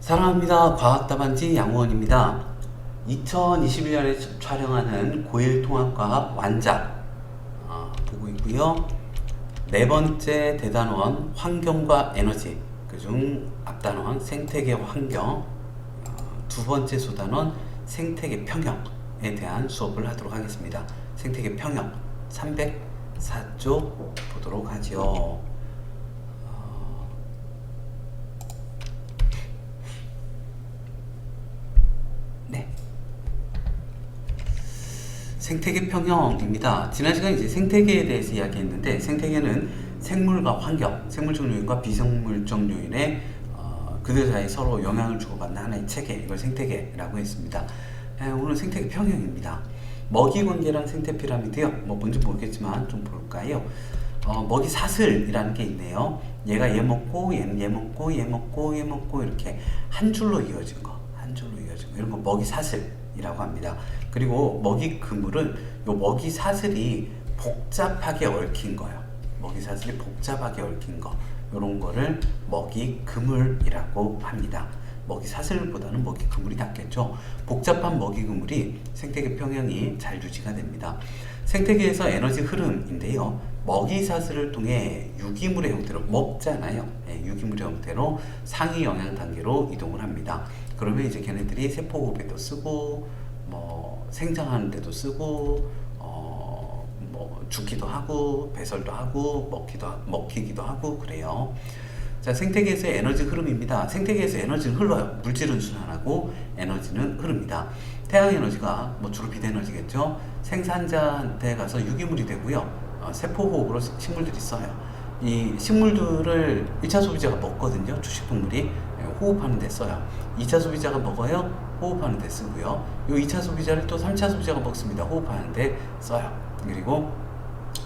사랑합니다. 과학다반지 양호원입니다. 2021년에 촬영하는 고1 통합과학 완작 어, 보고 있고요. 네 번째 대단원 환경과 에너지 그중 앞단원 생태계 환경 어, 두 번째 소단원 생태계 평형에 대한 수업을 하도록 하겠습니다. 생태계 평형 304쪽 보도록 하지요. 어, 네. 생태계 평형입니다. 지난 시간에 이제 생태계에 대해서 이야기했는데 생태계는 생물과 환경, 생물적 요인과 비생물적 요인의 어, 그들 사이 서로 영향을 주고받는 하나의 체계, 이걸 생태계라고 했습니다. 에, 오늘 생태계 평형입니다. 먹이 관계랑 생태 피라미드요. 뭐 뭔지 모르겠지만 좀 볼까요? 어, 먹이 사슬이라는 게 있네요. 얘가 얘 먹고 얘는 얘 먹고 얘 먹고 얘 먹고 이렇게 한 줄로 이어진 거, 한 줄로 이어진 거 이런 거 먹이 사슬이라고 합니다. 그리고 먹이 그물은 요 먹이 사슬이 복잡하게 얽힌 거예요. 먹이 사슬이 복잡하게 얽힌 거 이런 거를 먹이 그물이라고 합니다. 먹이 사슬보다는 먹이 그물이 낫겠죠. 복잡한 먹이 그물이 생태계 평형이 잘 유지가 됩니다. 생태계에서 에너지 흐름인데요. 먹이 사슬을 통해 유기물의 형태로 먹잖아요. 예, 유기물의 형태로 상위 영양 단계로 이동을 합니다. 그러면 이제 걔네들이 세포 호흡에도 쓰고 뭐 생장하는 데도 쓰고 어, 뭐 죽기도 하고 배설도 하고 먹기도 하- 먹히기도 하고 그래요. 자, 생태계에서의 에너지 흐름입니다. 생태계에서 에너지는 흘러요. 물질은 순환하고 에너지는 흐릅니다. 태양 에너지가 뭐 주로 비대에너지겠죠. 생산자한테 가서 유기물이 되고요. 어, 세포 호흡으로 시- 식물들이 써요. 이 식물들을 1차 소비자가 먹거든요. 주식 동물이 예, 호흡하는 데 써요. 2차 소비자가 먹어요. 호흡하는 데 쓰고요. 요 2차 소비자를 또 3차 소비자가 먹습니다. 호흡하는 데 써요. 그리고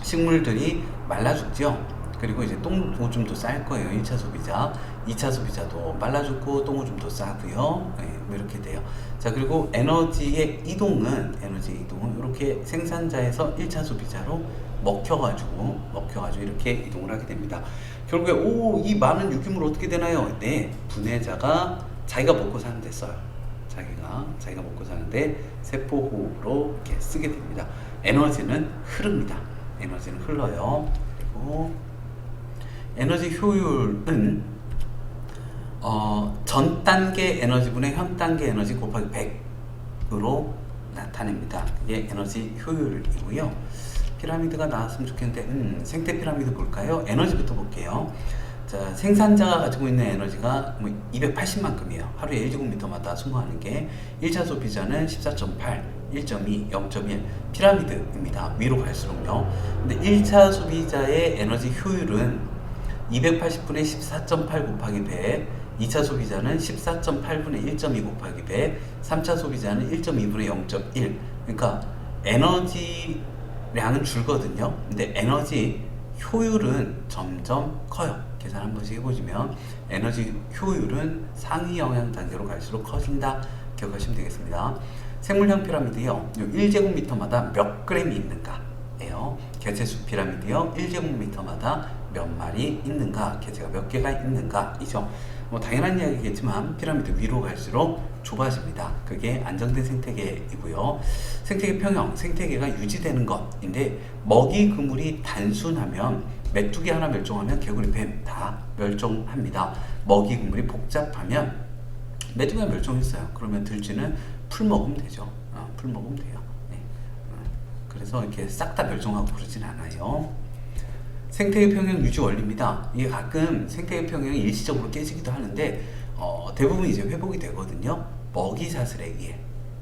식물들이 말라 죽죠. 그리고 이제 똥 오줌도 쌀 거예요. 1차 소비자. 2차 소비자도 말라 죽고 똥 오줌도 싸고요. 예, 뭐 이렇게 돼요. 자, 그리고 에너지의 이동은 에너지의 이동은 이렇게 생산자에서 1차 소비자로 먹혀가지고 먹혀가지고 이렇게 이동을 하게 됩니다. 결국에 오, 이 많은 유기물 어떻게 되나요? 네, 분해자가 자기가 먹고 사는 데 써요. 자기가 자기가 먹고 사는데 세포 호흡으로 이렇게 쓰게 됩니다. 에너지는 흐릅니다. 에너지는 흘러요. 그리고 에너지 효율은 어, 전 단계 에너지분의 현 단계 에너지 곱하기 100으로 나타냅니다. 이게 에너지 효율이고요. 피라미드가 나왔으면 좋겠는데 음, 생태 피라미드 볼까요? 에너지부터 볼게요. 자, 생산자가 가지고 있는 에너지가 뭐 280만큼이에요. 하루에 1제곱미터마다 소모하는 게 1차 소비자는 14.8, 1.2, 0.1 피라미드입니다. 위로 갈수록요. 근데 1차 소비자의 에너지 효율은 280분의 14.8 곱하기 100, 2차 소비자는 14.8분의 1.2 곱하기 100, 3차 소비자는 1.2분의 0.1. 그러니까 에너지량은 줄거든요. 근데 에너지 효율은 점점 커요. 계산 한 번씩 해보시면 에너지 효율은 상위 영향 단계로 갈수록 커진다. 기억하시면 되겠습니다. 생물형 피라미드요. 1제곱미터마다 몇 그램이 있는가 예요. 개체수 피라미드요. 1제곱미터마다 몇 마리 있는가, 개체가 몇 개가 있는가 이죠. 뭐 당연한 이야기겠지만 피라미드 위로 갈수록 좁아집니다. 그게 안정된 생태계이고요. 생태계 평형, 생태계가 유지되는 것인데 먹이 그물이 단순하면 메뚜기 하나 멸종하면 개구리 뱀 다 멸종합니다. 먹이 그물이 복잡하면 메뚜기가 멸종했어요. 그러면 들쥐는 풀 먹으면 되죠. 어, 풀 먹으면 돼요. 네. 어, 그래서 이렇게 싹 다 멸종하고 그러진 않아요. 생태계 평형 유지 원리입니다. 이게 가끔 생태계 평형이 일시적으로 깨지기도 하는데 어, 대부분 이제 회복이 되거든요. 먹이 사슬에 의해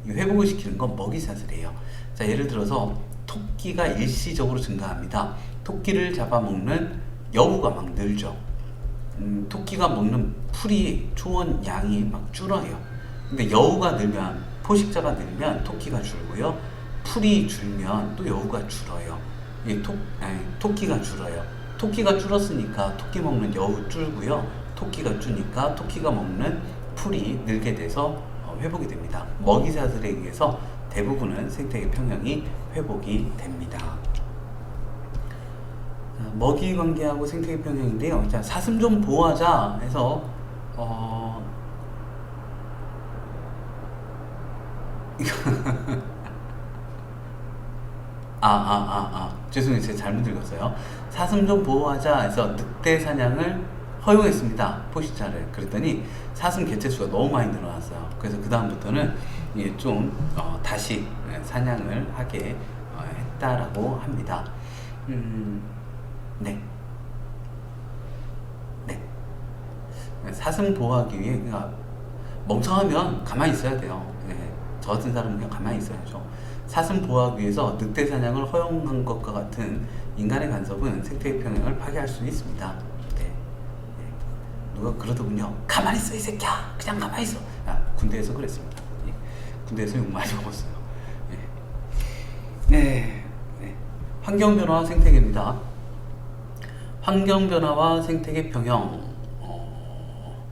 이 회복을 시키는 건 먹이 사슬이에요. 자 예를 들어서 토끼가 일시적으로 증가합니다. 토끼를 잡아먹는 여우가 막 늘죠. 음, 토끼가 먹는 풀이 초원 양이 막 줄어요. 근데 여우가 늘면 포식자가 늘면 토끼가 줄고요. 풀이 줄면 또 여우가 줄어요. 이 토, 아니, 토끼가 줄어요. 토끼가 줄었으니까 토끼 먹는 여우 줄고요. 토끼가 주니까 토끼가 먹는 풀이 늘게 돼서 어, 회복이 됩니다. 먹이 사슬에 의해서 대부분은 생태계 평형이 회복이 됩니다. 자, 먹이 관계하고 생태계 평형인데요. 자, 사슴 좀 보호하자 해서 어, 아, 아, 아, 아. 죄송해요. 제가 잘못 읽었어요. 사슴 보호하자 해서 늑대 사냥을 허용했습니다. 포식자를. 그랬더니 사슴 개체수가 너무 많이 늘어났어요. 그래서 그다음부터는 이게 좀 어, 다시 예, 사냥을 하게 어, 했다라고 합니다. 음, 네. 네. 사슴 보호하기 위해 그러니까 멍청하면 가만히 있어야 돼요. 예, 저 같은 사람은 그냥 가만히 있어야죠. 사슴 보호하기 위해서 늑대 사냥을 허용한 것과 같은 인간의 간섭은 생태계 평형을 파괴할 수 있습니다. 네. 예. 누가 그러더군요. 가만히 있어 이 새끼야. 그냥 가만히 있어. 아, 군대에서 그랬습니다. 예. 군대에서 욕 많이 먹었어요. 예. 네. 네. 환경 변화와 생태계입니다. 환경 변화와 생태계 평형. 어,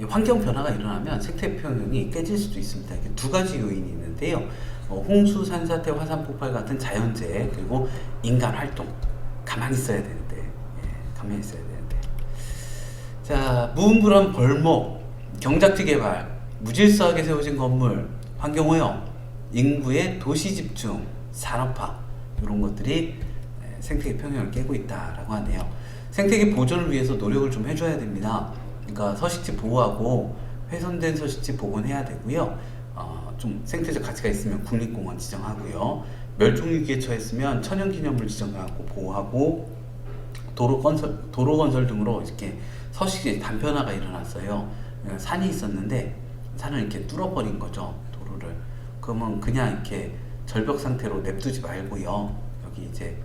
이 환경 변화가 일어나면 생태 평형이 깨질 수도 있습니다. 이게 두 가지 요인이 있는데요. 어, 홍수, 산사태, 화산 폭발 같은 자연재해 그리고 인간 활동. 가만히 있어야 되는데. 예, 가만히 있어야 되는데. 자 무분별한 벌목, 경작지 개발, 무질서하게 세워진 건물, 환경 오염, 인구의 도시 집중, 산업화. 이런 것들이 예, 생태계 평형을 깨고 있다라고 하네요. 생태계 보존을 위해서 노력을 좀 해줘야 됩니다. 그러니까 서식지 보호하고 훼손된 서식지 복원해야 되고요. 어, 좀 생태적 가치가 있으면 국립공원 지정하고요. 멸종위기에 처했으면 천연기념물 지정하고 보호하고 도로 건설 도로 건설 등으로 이렇게 서식지 단편화가 일어났어요. 어, 산이 있었는데 산을 이렇게 뚫어버린 거죠 도로를. 그러면 그냥 이렇게 절벽 상태로 냅두지 말고요. 여기 이제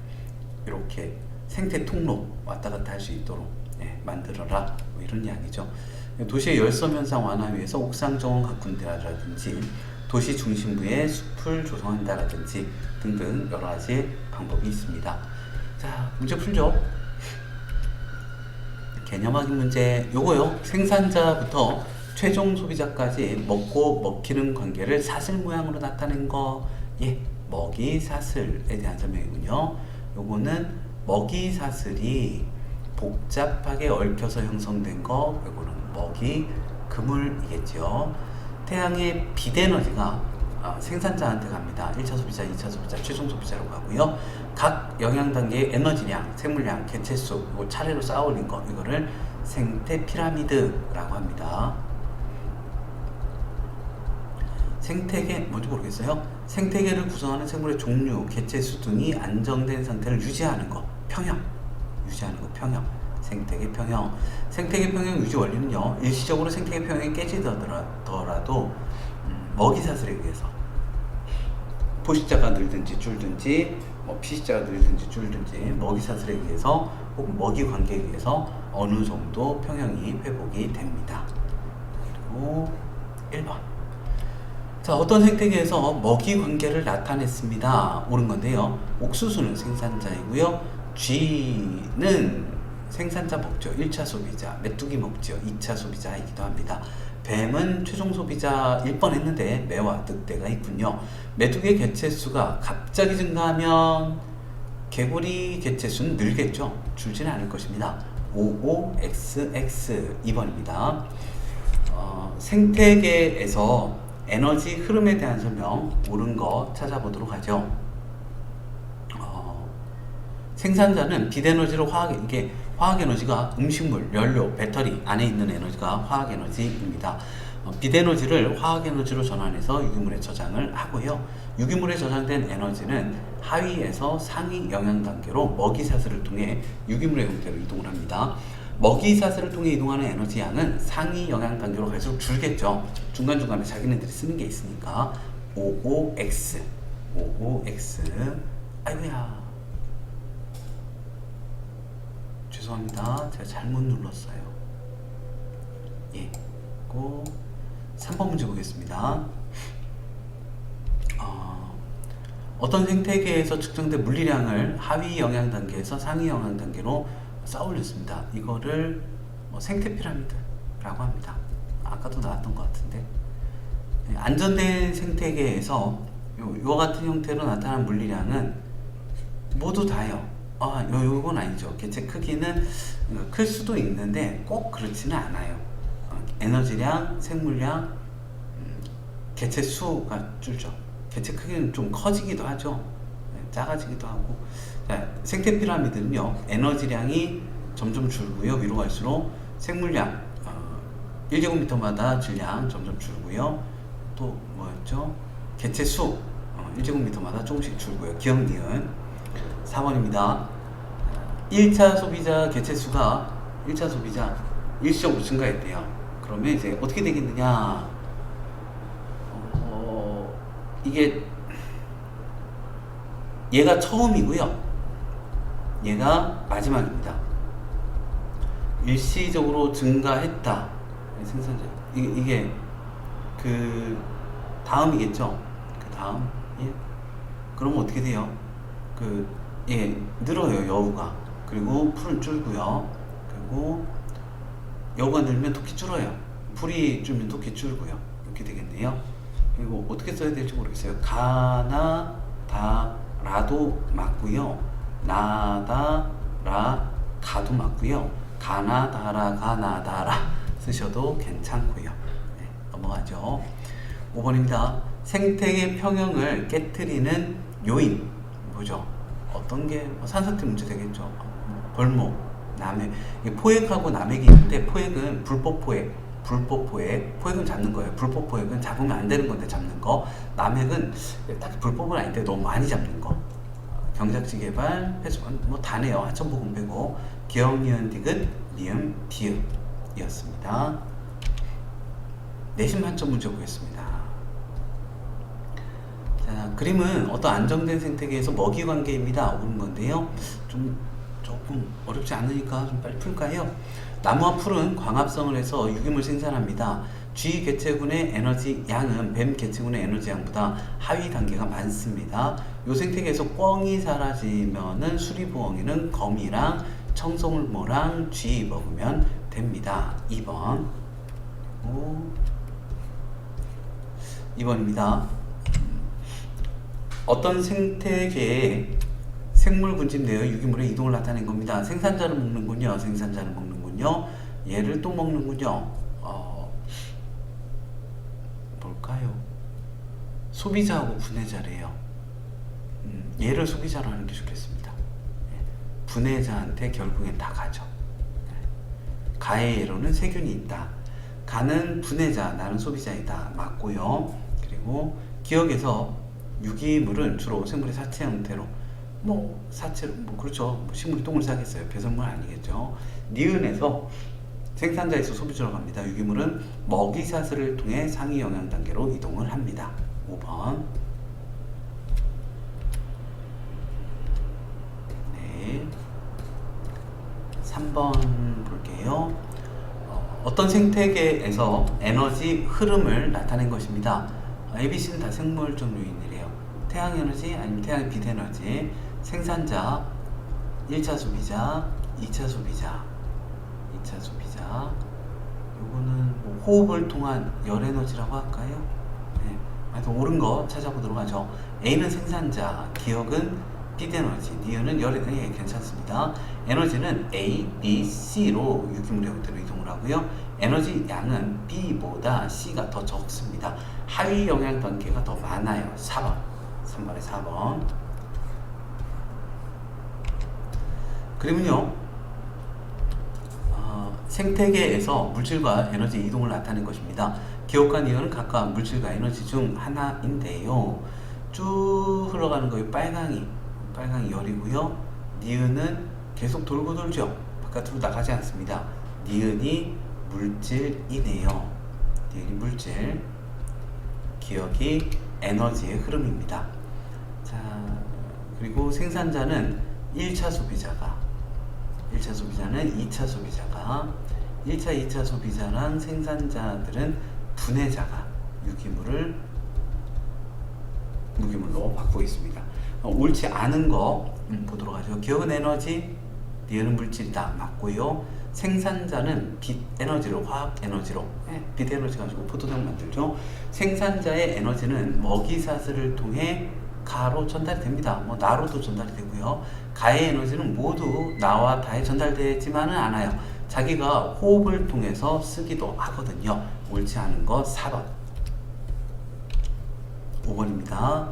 이렇게 생태 통로 왔다 갔다 할 수 있도록 예, 만들어라 뭐 이런 이야기죠. 도시의 열섬 현상 완화 위해서 옥상 정원 가꾼다라든지 도시 중심부에 숲을 조성한다라든지 등등 여러 가지 방법이 있습니다. 자 문제 풀죠. 개념하기 문제 요거요 생산자부터 최종 소비자까지 먹고 먹히는 관계를 사슬 모양으로 나타낸 거 예 먹이 사슬에 대한 설명이군요 요거는 먹이 사슬이 복잡하게 얽혀서 형성된 거 요거는 먹이 그물이겠죠 태양의 빛에너지가 아, 생산자한테 갑니다. 1차 소비자, 2차 소비자, 최종 소비자로 가고요. 각 영양 단계의 에너지량, 생물량, 개체수, 이거 차례로 쌓아올린 거 이거를 생태 피라미드라고 합니다. 생태계 뭔지 모르겠어요. 생태계를 구성하는 생물의 종류, 개체수 등이 안정된 상태를 유지하는 거 평형 유지하는 거 평형 생태계 평형 생태계 평형 유지 원리는요 일시적으로 생태계 평형이 깨지더라도 음, 먹이 사슬에 의해서 포식자가 늘든지 줄든지 뭐 피식자가 늘든지 줄든지 먹이 사슬에 의해서 혹은 먹이 관계에 의해서 어느 정도 평형이 회복이 됩니다. 그리고 1번 자, 어떤 생태계에서 먹이 관계를 나타냈습니다. 옳은 건데요. 옥수수는 생산자이고요. 쥐는 생산자 먹죠. 1차 소비자. 메뚜기 먹죠. 2차 소비자이기도 합니다. 뱀은 최종 소비자일 뻔했는데 매와 늑대가 있군요. 메뚜기의 개체수가 갑자기 증가하면 개구리 개체수는 늘겠죠. 줄지는 않을 것입니다. 55XX 2번입니다. 어, 생태계에서 에너지 흐름에 대한 설명 옳은 거 찾아보도록 하죠. 어, 생산자는 빛에너지로 화학 이게 화학 에너지가 음식물, 연료, 배터리 안에 있는 에너지가 화학 에너지입니다. 어, 빛에너지를 화학 에너지로 전환해서 유기물에 저장을 하고요. 유기물에 저장된 에너지는 하위에서 상위 영양 단계로 먹이 사슬을 통해 유기물의 형태로 이동을 합니다. 먹이 사슬을 통해 이동하는 에너지 양은 상위 영양 단계로 갈수록 줄겠죠. 중간중간에 자기네들이 쓰는 게 있으니까 55X 55X 아이고야 죄송합니다. 제가 잘못 눌렀어요. 예. 고 3번 문제 보겠습니다. 어, 어떤 생태계에서 측정된 물리량을 하위 영양 단계에서 상위 영양 단계로 쌓아올렸습니다. 이거를 뭐 생태 피라미드라고 합니다. 아까도 나왔던 것 같은데 네, 안전된 생태계에서 요, 요 같은 형태로 나타난 물리량은 모두 다요. 아, 요, 요건 아니죠. 개체 크기는 클 수도 있는데 꼭 그렇지는 않아요. 어, 에너지량, 생물량, 음, 개체 수가 줄죠. 개체 크기는 좀 커지기도 하죠. 네, 작아지기도 하고. 자, 생태 피라미드는요, 에너지량이 점점 줄고요. 위로 갈수록 생물량, 어, 1제곱미터마다 질량 점점 줄고요. 또 뭐였죠? 개체 수, 어, 1제곱미터마다 조금씩 줄고요. 기억 니은. 4번입니다. 1차 소비자 개체 수가 1차 소비자 일시적으로 증가했대요. 그러면 이제 어떻게 되겠느냐? 어, 이게 얘가 처음이고요. 얘가 마지막입니다. 일시적으로 증가했다. 생산자 이게, 이게 그 다음이겠죠. 그 다음 예. 그러면 어떻게 돼요? 그 예, 늘어요 여우가 그리고 풀은 줄고요. 그리고 여우가 늘면 토끼 줄어요. 풀이 줄면 토끼 줄고요. 이렇게 되겠네요. 그리고 어떻게 써야 될지 모르겠어요. 가나 다 라도 맞고요. 나다 라 가도 맞고요. 가나 다라 가나 다라 쓰셔도 괜찮고요. 네, 넘어가죠. 5번입니다. 생태계 평형을 깨뜨리는 요인 뭐죠? 어떤 게뭐 산사태 문제 되겠죠. 뭐 벌목, 남획. 포획하고 남획이 있는데 포획은 불법 포획, 불법 포획. 포획은 잡는 거예요. 불법 포획은 잡으면 안 되는 건데 잡는 거. 남획은 딱 불법은 아닌데 너무 많이 잡는 거. 경작지 개발, 회수관 뭐 다네요. 하천보금 빼고 기억 니은 디귿 니은 디귿이었습니다. 내신 만점 문제 보겠습니다. 자, 그림은 어떤 안정된 생태계에서 먹이 관계입니다. 오는 건데요. 좀 조금 어렵지 않으니까 좀 빨리 풀까요? 나무와 풀은 광합성을 해서 유기물 생산합니다. G 개체군의 에너지 양은 뱀 개체군의 에너지 양보다 하위 단계가 많습니다. 요 생태계에서 꿩이 사라지면은 수리부엉이는 거미랑 청송울모랑 쥐 먹으면 됩니다. 2번. 오. 2번입니다. 어떤 생태계에 생물 군집 내어 유기물의 이동을 나타낸 겁니다. 생산자는 먹는군요. 생산자는 먹는군요. 얘를 또 먹는군요. 어, 뭘까요? 소비자하고 분해자래요. 음, 얘를 소비자로 하는 게 좋겠습니다. 예, 분해자한테 결국엔 다 가죠. 예, 가의 예로는 세균이 있다. 가는 분해자, 나는 소비자이다. 맞고요. 그리고 기억에서 유기물은 주로 생물의 사체 형태로 뭐 사체로 뭐 그렇죠. 뭐 식물이 똥을 싸겠어요. 배설물 아니겠죠. 니은에서 생산자에서 소비자로 갑니다. 유기물은 먹이 사슬을 통해 상위 영양 단계로 이동을 합니다. 5번. 네. 3번 볼게요. 어, 어떤 생태계에서 에너지 흐름을 나타낸 것입니다. ABC는 다 생물적 요인이래요. 태양 에너지 아니면 태양 빛 에너지, 생산자, 1차 소비자, 2차 소비자, 2차 소비자. 요거는 뭐 호흡을 통한 열 에너지라고 할까요? 네. 하여튼 옳은 거 찾아보도록 하죠. A는 생산자, 기억은 빛 에너지, 니은은 열 에너지 예, 괜찮습니다. 에너지는 A, B, C로 유기물의 형태로 이동을 하고요. 에너지 양은 B보다 C가 더 적습니다. 하위 영양 단계가 더 많아요. 4번. 3번에 4번. 그리고요. 어, 생태계에서 물질과 에너지 이동을 나타낸 것입니다. 기억과 니은은 각각 물질과 에너지 중 하나인데요. 쭉 흘러가는 거예요. 빨강이. 빨강이 열이고요. 니은은 계속 돌고 돌죠. 바깥으로 나가지 않습니다. 니은이 물질이네요. 니은이 물질. 기억이 에너지의 흐름입니다. 자, 그리고 생산자는 1차 소비자가 1차 소비자는 2차 소비자가 1차, 2차 소비자랑 생산자들은 분해자가 유기물을 무기물로 바꾸고 있습니다. 어, 옳지 않은 거 음, 보도록 하죠. 기억은 에너지, 니은은 물질이다. 맞고요. 생산자는 빛 에너지로, 화학 에너지로, 예, 빛 에너지 가지고 포도당 만들죠. 생산자의 에너지는 먹이 사슬을 통해 가로 전달이 됩니다. 뭐 나로도 전달이 되고요. 가의 에너지는 모두 나와 다에 전달되지만은 않아요. 자기가 호흡을 통해서 쓰기도 하거든요. 옳지 않은 거 4번. 5번입니다.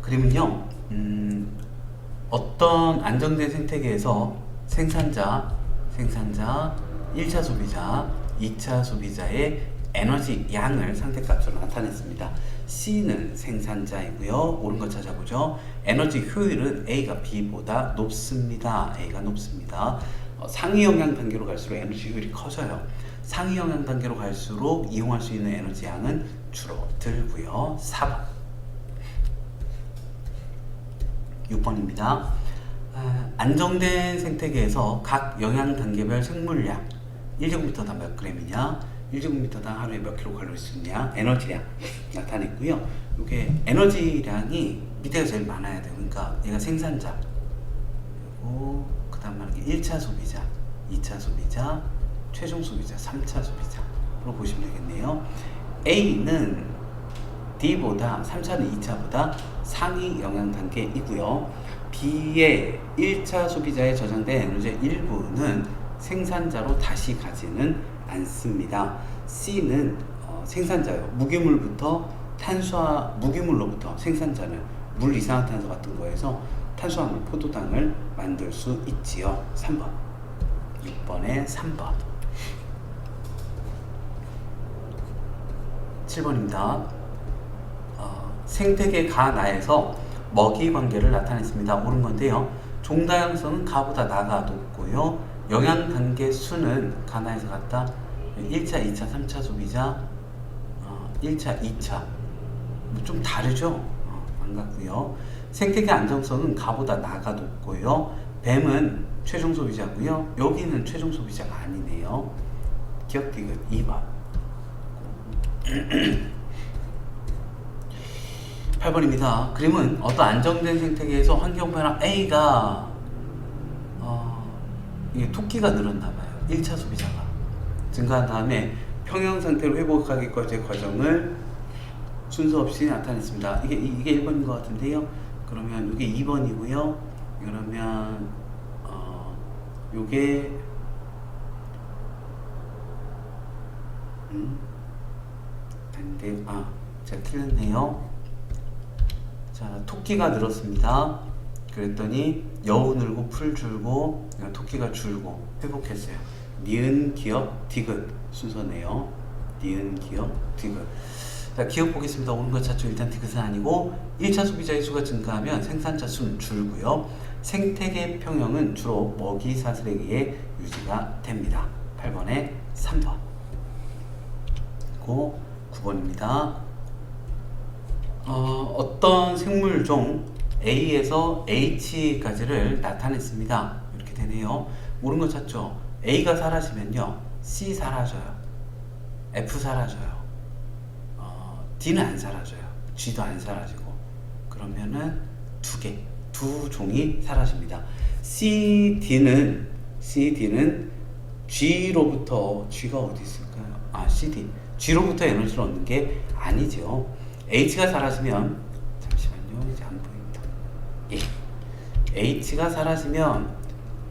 그림은요, 음, 어떤 안정된 생태계에서 생산자, 생산자, 1차 소비자, 2차 소비자의 에너지 양을 상대값으로 나타냈습니다. C는 생산자이고요. 옳은 거 찾아보죠. 에너지 효율은 A가 B보다 높습니다. A가 높습니다. 어, 상위 영향 단계로 갈수록 에너지 효율이 커져요. 상위 영향 단계로 갈수록 이용할 수 있는 에너지 양은 줄어들고요. 4번. 6번입니다. 아, 안정된 생태계에서 각 영양 단계별 생물량 1제곱미터당 몇 그램이냐 1제곱미터당 하루에 몇 킬로칼로리 쓰느냐 에너지량 나타냈고요. 이게 에너지량이 밑에가 제일 많아야 돼요. 그러니까 얘가 생산자 그리고 그 다음 말하는 게 1차 소비자 2차 소비자 최종 소비자 3차 소비자로 보시면 되겠네요. A는 D보다 3차는 2차보다 상위 영향 단계이고요. B의 1차 소비자에 저장된 에너지의 일부는 생산자로 다시 가지는 않습니다. C는 어, 생산자요. 무기물부터 탄수화 무기물로부터 생산자는 물 이산화탄소 같은 거에서 탄수화물 포도당을 만들 수 있지요. 3번. 6번에 3번. 7번입니다. 어, 생태계 가 나에서 먹이 관계를 나타냈습니다. 옳은 건데요. 종다양성은 가보다 나가 높고요. 영양 단계 수는 가나에서 같다. 1차, 2차, 3차 소비자, 어, 1차, 2차. 뭐 좀 다르죠? 어, 안 같고요. 생태계 안정성은 가보다 나가 높고요. 뱀은 최종 소비자고요. 여기는 최종 소비자가 아니네요. 기억 디귿 2번. 8번입니다. 그림은 어떤 안정된 생태계에서 환경 변화 A가 어, 이게 토끼가 늘었나 봐요. 1차 소비자가 증가한 다음에 평형 상태로 회복하기까지의 과정을 순서 없이 나타냈습니다. 이게 이게 1번인 것 같은데요. 그러면 이게 2번이고요. 그러면 어, 요게 음, 안돼 아 제가 틀렸네요. 자, 토끼가 늘었습니다. 그랬더니 여우 늘고 풀 줄고 토끼가 줄고 회복했어요. 니은 기억 디귿 순서네요. 니은 기억 디귿. 자, 기억 보겠습니다. 오는 것 찾죠. 일단 디귿은 아니고 1차 소비자의 수가 증가하면 생산자 수는 줄고요. 생태계 평형은 주로 먹이 사슬에 의해 유지가 됩니다. 8번에 3번. 그리고 9번입니다. 어, 어떤 생물종 A에서 H까지를 나타냈습니다. 이렇게 되네요. 모르는 거 찾죠? A가 사라지면요. C 사라져요. F 사라져요. 어, D는 안 사라져요. G도 안 사라지고. 그러면은 두 개, 두 종이 사라집니다. C, D는, C, D는 G로부터, G가 어디 있을까요? 아, CD. G로부터 에너지를 얻는 게 아니죠. H가 사라지면 잠시만요 이제 안 보인다. 예. H가 사라지면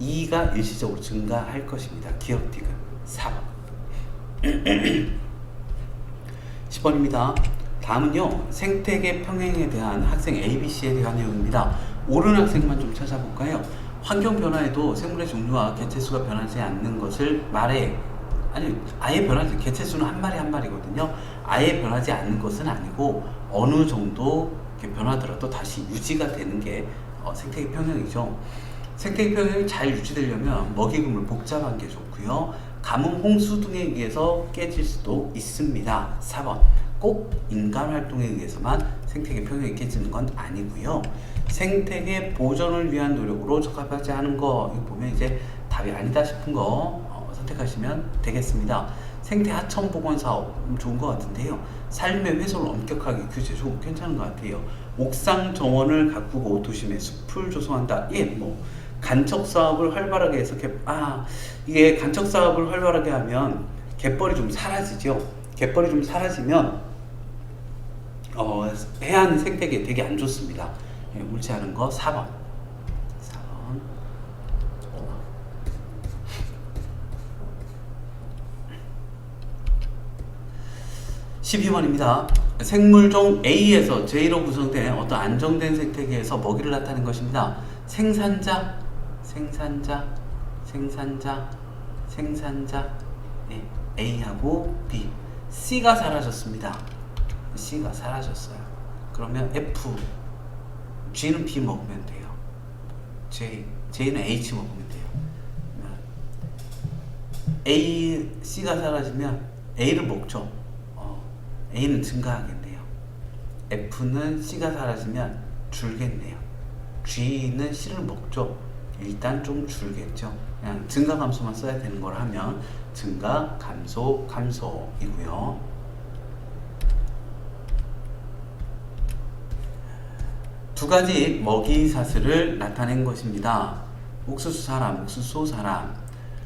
E가 일시적으로 증가할 것입니다. 기억 디귿 4번. 10번입니다. 다음은요 생태계 평행에 대한 학생 ABC에 대한 내용입니다. 옳은 학생만 좀 찾아볼까요? 환경 변화에도 생물의 종류와 개체수가 변하지 않는 것을 말해 아니 아예 변하지 개체수는 한 마리 한 마리거든요. 아예 변하지 않는 것은 아니고 어느 정도 변하더라도 다시 유지가 되는 게 어, 생태계 평형이죠. 생태계 평형이 잘 유지되려면 먹이금을 복잡한 게 좋고요. 가뭄, 홍수 등에 의해서 깨질 수도 있습니다. 4번. 꼭 인간 활동에 의해서만 생태계 평형이 깨지는 건 아니고요. 생태계 보존을 위한 노력으로 적합하지 않은 거 이거 보면 이제 답이 아니다 싶은 거 어, 선택하시면 되겠습니다. 생태 하천 복원 사업 음, 좋은 것 같은데요. 삶의 훼손을 엄격하게 규제 좀 괜찮은 것 같아요. 옥상 정원을 가꾸고 도심에 숲을 조성한다. 예, 뭐 간척 사업을 활발하게 해서 개, 아 이게 간척 사업을 활발하게 하면 갯벌이 좀 사라지죠. 갯벌이 좀 사라지면 어, 해안 생태계 되게 안 좋습니다. 예, 옳지 않은 거 4번. 4번. 12번입니다. 생물종 A에서 J로 구성된 어떤 안정된 생태계에서 먹이를 나타낸 것입니다. 생산자, 생산자, 생산자, 생산자, 네, A하고 B, C가 사라졌습니다. C가 사라졌어요. 그러면 F, G는 B 먹으면 돼요. J, J는 H 먹으면 돼요. A, C가 사라지면 A를 먹죠. 어, A는 증가하겠네요. F는 C가 사라지면 줄겠네요. G는 C를 먹죠. 일단 좀 줄겠죠. 그냥 증가 감소만 써야 되는 걸 하면 증가 감소 감소이고요. 두 가지 먹이 사슬을 나타낸 것입니다. 옥수수 사람, 옥수수 사람.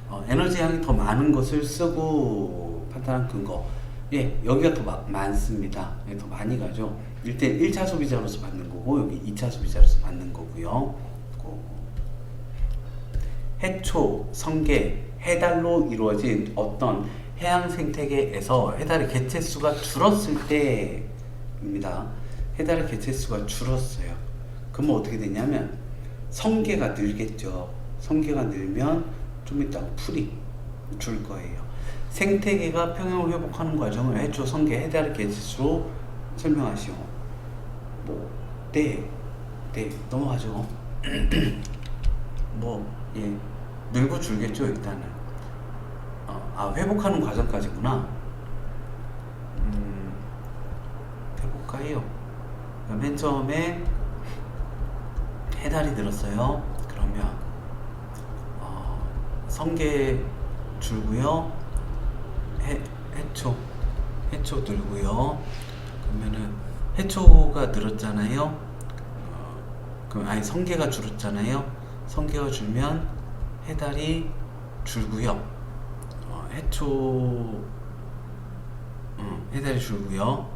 어, 에너지 양이 더 많은 것을 쓰고 판단한 근거. 예, 여기가 더 마- 많습니다. 예, 더 많이 가죠. 일단 1차 소비자로서 받는 거고, 여기 2차 소비자로서 받는 거고요. 고- 해초, 성게, 해달로 이루어진 어떤 해양 생태계에서 해달의 개체수가 줄었을 때입니다. 해달의 개체수가 줄었어요. 그러면 어떻게 되냐면 성게가 늘겠죠. 성게가 늘면 좀 이따 풀이 줄 거예요. 생태계가 평형을 회복하는 과정을 해초, 성게, 해달의 개체수로 설명하시오. 뭐, 네, 네, 넘어가죠. 뭐, 예, 늘고 줄겠죠, 일단은. 어, 아, 회복하는 과정까지구나. 음, 해볼까요? 맨 처음에 해달이 늘었어요. 그러면, 어, 성게 줄고요. 해, 해초, 해초 늘고요. 그러면은, 해초가 늘었잖아요. 어, 그럼 아니 성게가 줄었잖아요. 줄면 해달이 줄고요. 어, 해초 음, 해달이 줄고요.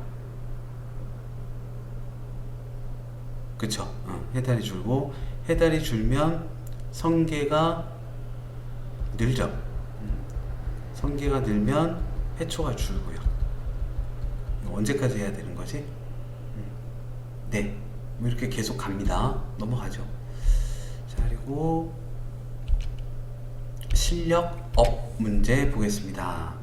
그쵸? 어, 해달이 줄고 해달이 줄면 성게가 늘죠. 음, 성게가 늘면 해초가 줄고요. 언제까지 해야 되는 거지? 음, 네, 뭐 이렇게 계속 갑니다. 넘어가죠. 자 그리고 실력 업 문제 보겠습니다.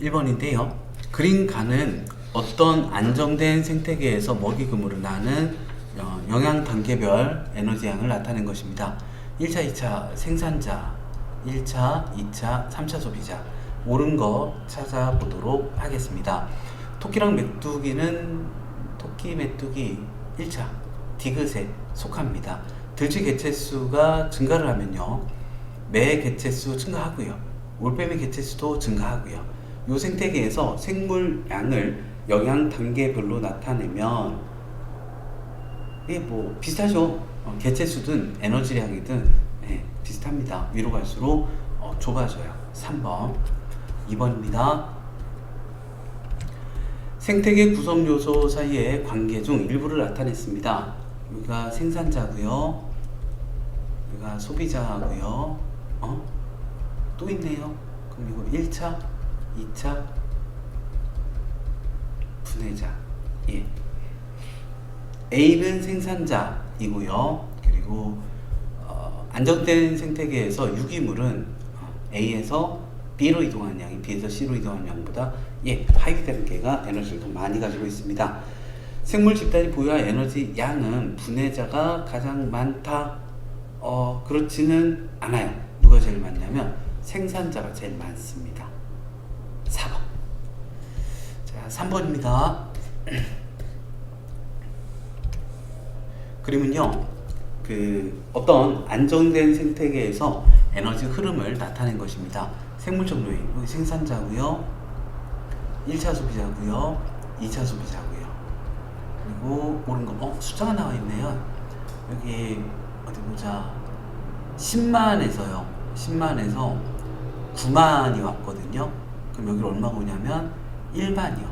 1번인데요. 그린간은 어떤 안정된 생태계에서 먹이 그물을 나는 어, 영양 단계별 에너지 양을 나타낸 것입니다. 1차, 2차 생산자, 1차, 2차, 3차 소비자. 옳은 거 찾아보도록 하겠습니다. 토끼랑 메뚜기는 토끼, 메뚜기 1차 디귿에 속합니다. 들쥐 개체수가 증가를 하면요. 매 개체수 증가하고요. 올빼미 개체수도 증가하고요. 요 생태계에서 생물 양을 영양 단계별로 나타내면 이게 뭐 비슷하죠. 어, 개체수든 에너지량이든 예, 비슷합니다. 위로 갈수록 어, 좁아져요. 3번, 2번입니다. 생태계 구성 요소 사이의 관계 중 일부를 나타냈습니다. 여기가 생산자고요. 여기가 소비자고요. 어? 또 있네요. 그럼 이거 1차, 2차 분해자. 예. A는 생산자이고요. 그리고 어, 안정된 생태계에서 유기물은 어, A에서 B로 이동하는 양이 B에서 C로 이동하는 양보다 예, 하위 단계가 에너지를 더 많이 가지고 있습니다. 생물 집단이 보유한 에너지 양은 분해자가 가장 많다. 어, 그렇지는 않아요. 누가 제일 많냐면 생산자가 제일 많습니다. 4번. 자, 3번입니다. 그림은요, 그 어떤 안정된 생태계에서 에너지 흐름을 나타낸 것입니다. 요인, 여기 생산자고요, 1차 소비자고요, 2차 소비자고요. 그리고 옳은 거, 어 숫자가 나와 있네요. 여기 어디 보자, 10만에서요, 10만에서 9만이 왔거든요. 그럼 여기 얼마가 오냐면 1만이요.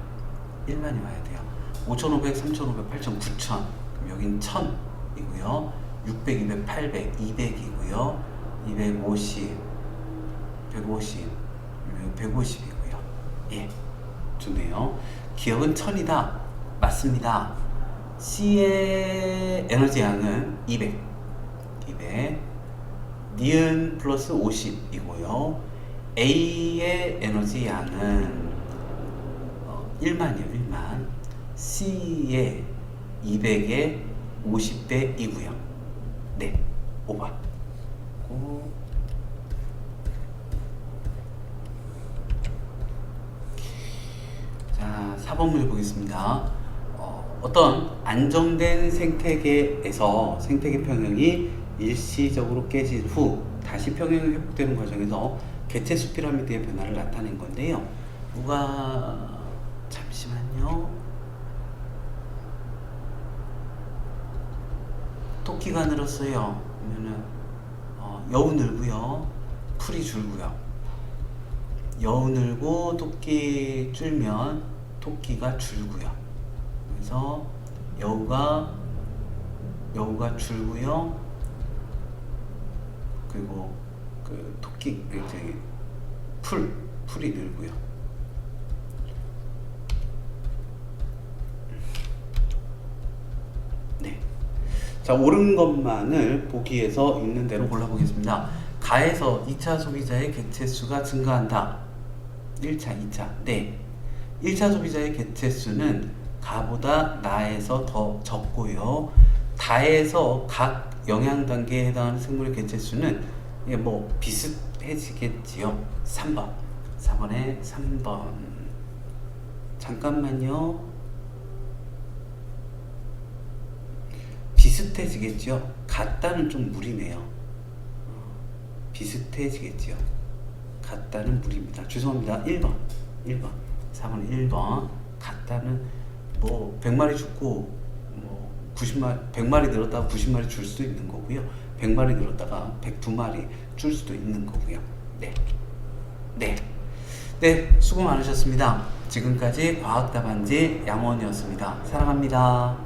1만이 와야 돼요. 5,500, 3,500, 8,000, 9,000. 그럼 여긴 1,000이고요. 600, 200, 800, 200이고요. 250, 150, 150이고요. 예, 좋네요. 기억은 천이다. 맞습니다. C의 에너지 양은 200. 200. 니은 플러스 50이고요. A의 에너지 양은 어, 1만이요, 1만. C의 200의 50배이고요. 네, 오바. 고. 자, 4번 문제 보겠습니다. 어, 어떤 안정된 생태계에서 생태계 평형이 일시적으로 깨진 후 다시 평형이 회복되는 과정에서 개체 수 피라미드의 변화를 나타낸 건데요. 누가 잠시만요. 토끼가 늘었어요. 그러면은 어, 여우 늘고요, 풀이 줄고요. 여우 늘고 토끼 줄면 토끼가 줄고요. 그래서 여우가 여우가 줄고요. 그리고 그 토끼 저기 풀 풀이 늘고요. 네. 자, 옳은 것만을 보기에서 있는 대로 골라보겠습니다. 가에서 2차 소비자의 개체수가 증가한다. 1차, 2차. 네. 1차 소비자의 개체수는 가보다 나에서 더 적고요. 다에서 각 영양 단계에 해당하는 생물의 개체 수는 이게 뭐 비슷해지겠지요. 3번. 4번에 3번. 잠깐만요. 비슷해지겠죠. 같다는 좀 무리네요. 어, 비슷해지겠죠. 같다는 무리입니다. 죄송합니다. 1번. 1번. 4번 1번. 같다는 뭐 100마리 죽고 뭐 90마리 100마리 늘었다가 90마리 줄 수도 있는 거고요. 100마리 늘었다가 102마리 줄 수도 있는 거고요. 네. 네. 네, 수고 많으셨습니다. 지금까지 과학답안지 양원이었습니다. 사랑합니다.